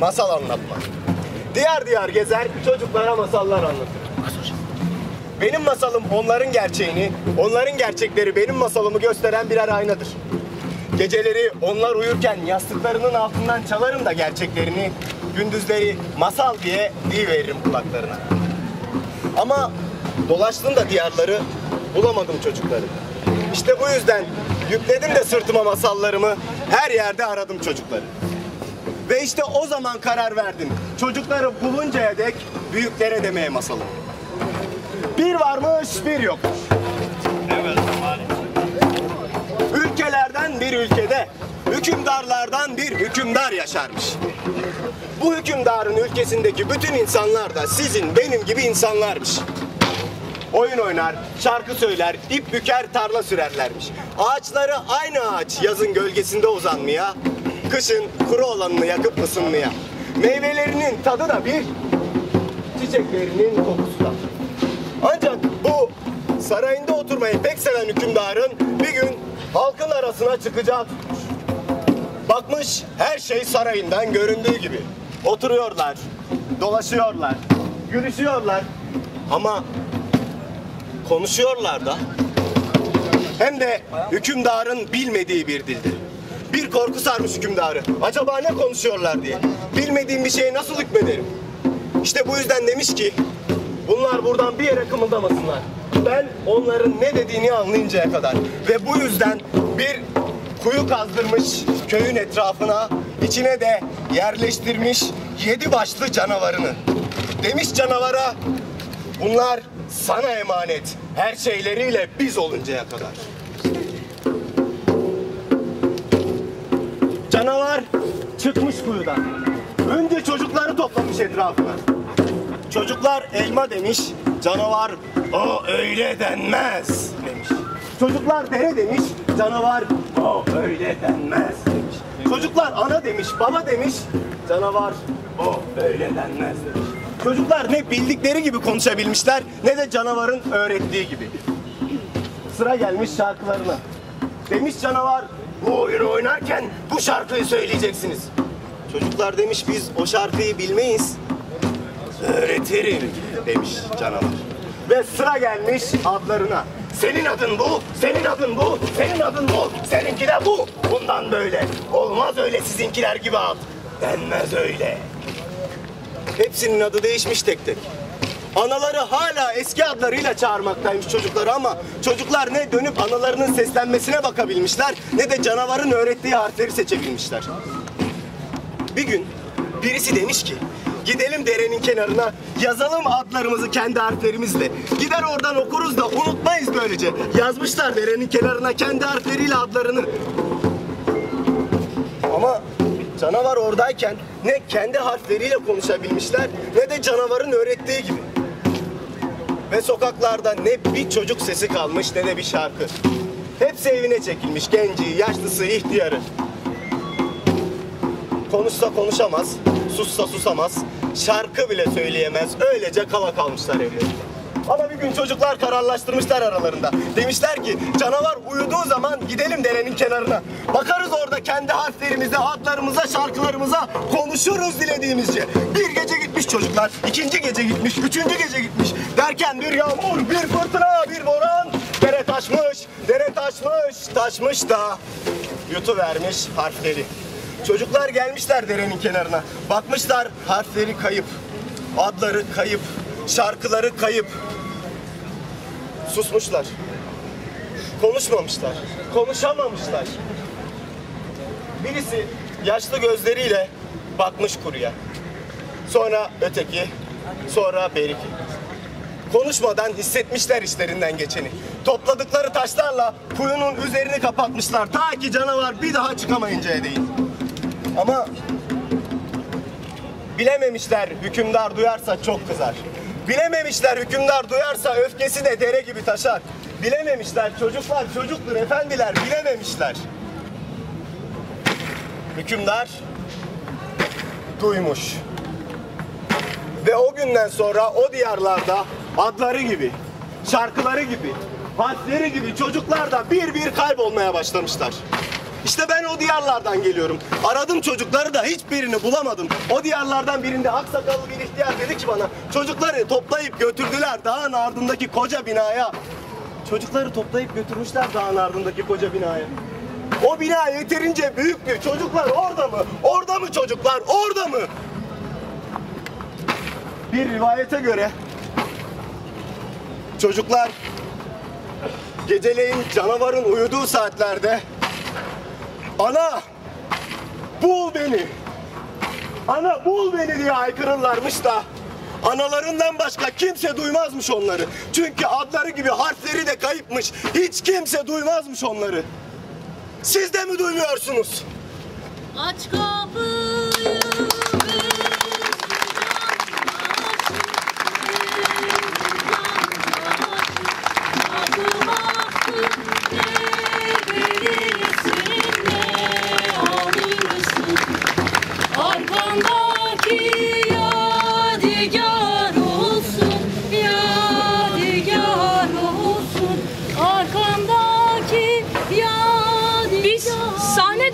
Masal anlatma. Diyar diyar gezer, çocuklara masallar anlatır. Benim masalım onların gerçeğini, onların gerçekleri benim masalımı gösteren birer aynadır. Geceleri onlar uyurken yastıklarının altından çalarım da gerçeklerini, gündüzleri masal diye veririm kulaklarına. Ama dolaştım da diyarları, bulamadım çocukları. İşte bu yüzden yükledim de sırtıma masallarımı, her yerde aradım çocukları. Ve işte o zaman karar verdim. Çocukları buluncaya dek büyüklere demeye masalım. Bir varmış, bir yokmuş. Ülkelerden bir ülkede, hükümdarlardan bir hükümdar yaşarmış. Bu hükümdarın ülkesindeki bütün insanlar da sizin, benim gibi insanlarmış. Oyun oynar, şarkı söyler, ip büker, tarla sürerlermiş. Ağaçları aynı ağaç yazın gölgesinde uzanmaya, kışın kuru olanını yakıp ısınmaya. Meyvelerinin tadı da bir, çiçeklerinin kokusu da. Ancak bu sarayında oturmayı pek seven hükümdarın bir gün halkın arasına çıkacağı tutmuş. Bakmış her şey sarayından göründüğü gibi. Oturuyorlar, dolaşıyorlar, gülüşüyorlar ama konuşuyorlar da. Hem de hükümdarın bilmediği bir dilde. Bir korku sarmış hükümdarı. Acaba ne konuşuyorlar diye. Bilmediğim bir şeye nasıl hükmederim? İşte bu yüzden demiş ki bunlar buradan bir yere kımıldamasınlar. Ben onların ne dediğini anlayıncaya kadar. Ve bu yüzden bir kuyu kazdırmış köyün etrafına, içine de yerleştirmiş yedi başlı canavarını. Demiş canavara, bunlar sana emanet. Her şeyleriyle biz oluncaya kadar. Canavar çıkmış kuyudan. Önce çocukları toplamış etrafına. Çocuklar elma demiş, canavar o öyle denmez demiş. Çocuklar dere demiş, canavar o öyle denmez demiş. Çocuklar ana demiş, baba demiş, canavar o öyle denmez demiş. Çocuklar ne bildikleri gibi konuşabilmişler ne de canavarın öğrettiği gibi. Sıra gelmiş şarkılarına. Demiş canavar bu oyunu oynarken bu şarkıyı söyleyeceksiniz. Çocuklar demiş biz o şarkıyı bilmeyiz. Öğretirim demiş canavar. Ve sıra gelmiş adlarına. Senin adın bu, senin adın bu, senin adın bu, seninki de bu. Bundan böyle. Olmaz öyle sizinkiler gibi ad. Denmez öyle. Hepsinin adı değişmiş tek tek. Anaları hala eski adlarıyla çağırmaktaymış çocukları ama çocuklar ne dönüp analarının seslenmesine bakabilmişler ne de canavarın öğrettiği harfleri seçebilmişler. Bir gün birisi demiş ki gidelim derenin kenarına yazalım adlarımızı kendi harflerimizle. Gider oradan okuruz da unutmayız böylece. Yazmışlar derenin kenarına kendi harfleriyle adlarını. Ama canavar oradayken ne kendi harfleriyle konuşabilmişler ne de canavarın öğrettiği gibi. Ve sokaklarda ne bir çocuk sesi kalmış ne de bir şarkı. Hepsi evine çekilmiş genci, yaşlısı, ihtiyarı. Konuşsa konuşamaz, sussa susamaz, şarkı bile söyleyemez. Öylece kala kalmışlar evlerinde. Ama bir gün çocuklar kararlaştırmışlar aralarında. Demişler ki canavar uyuduğu zaman gidelim derenin kenarına. Bakarız orada kendi harflerimize, adlarımıza, şarkılarımıza konuşuruz dilediğimizce. Bir gece gitmiş çocuklar, ikinci gece gitmiş, üçüncü gece gitmiş. Derken bir yağmur, bir fırtına, bir boran. Dere taşmış, dere taşmış, taşmış da yutuvermiş harfleri. Çocuklar gelmişler derenin kenarına. Bakmışlar harfleri kayıp. Adları kayıp. Şarkıları kayıp. Susmuşlar. Konuşmamışlar. Konuşamamışlar. Birisi yaşlı gözleriyle bakmış kuruya. Sonra öteki, sonra beriki. Konuşmadan hissetmişler işlerinden geçeni. Topladıkları taşlarla kuyunun üzerini kapatmışlar. Ta ki canavar bir daha çıkamayıncaya değin. Ama bilememişler hükümdar duyarsa çok kızar. Bilememişler hükümdar duyarsa öfkesi de dere gibi taşar. Bilememişler çocuklar çocuktur efendiler bilememişler. Hükümdar duymuş. Ve o günden sonra o diyarlarda adları gibi, şarkıları gibi, harfleri gibi çocuklar da bir bir kaybolmaya başlamışlar. İşte ben o diyarlardan geliyorum. Aradım çocukları da hiçbirini bulamadım. O diyarlardan birinde aksakallı bir ihtiyar dedi ki bana çocukları toplayıp götürdüler dağın ardındaki koca binaya. Çocukları toplayıp götürmüşler dağın ardındaki koca binaya. O bina yeterince büyüktü. Çocuklar orada mı? Orada mı çocuklar? Orada mı? Bir rivayete göre çocuklar geceleyin canavarın uyuduğu saatlerde ana bul beni ana bul beni diye haykırırlarmış da analarından başka kimse duymazmış onları. Çünkü adları gibi harfleri de kayıpmış. Hiç kimse duymazmış onları. Siz de mi duymuyorsunuz? Aç kapıyı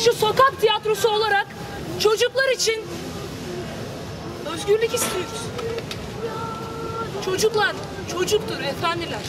dışı sokak tiyatrosu olarak çocuklar için özgürlük istiyoruz. Çocuklar çocuktur efendiler.